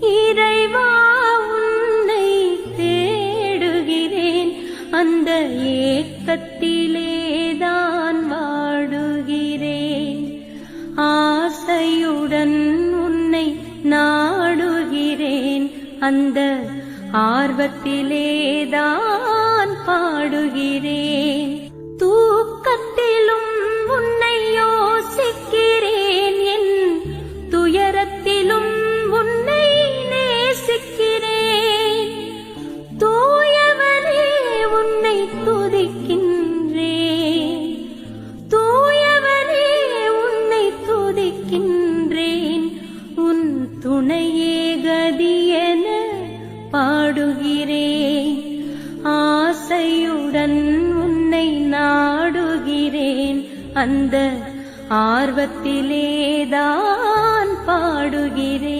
இறைவா உன்னை தேடுகிறேன். அந்த ஏக்கத்திலேதான் வாடுகிறேன். ஆசையுடன் உன்னை நாடுகிறேன். அந்த ஆர்வத்திலேதான் பாடுகிறேன். தூக்கத்திலும் உன்னை யோசிக்கிறேன். என் துயரத்திலும் உன்னை துதிக்கின்றேன். தூயவனே உன்னை துதிக்கின்றேன். உன் துணையே கதியென பாடுகிறேன். ஆசையுடன் உன்னை நாடுகிறேன். அந்த ஆர்வத்திலேதான் பாடுகிறேன்.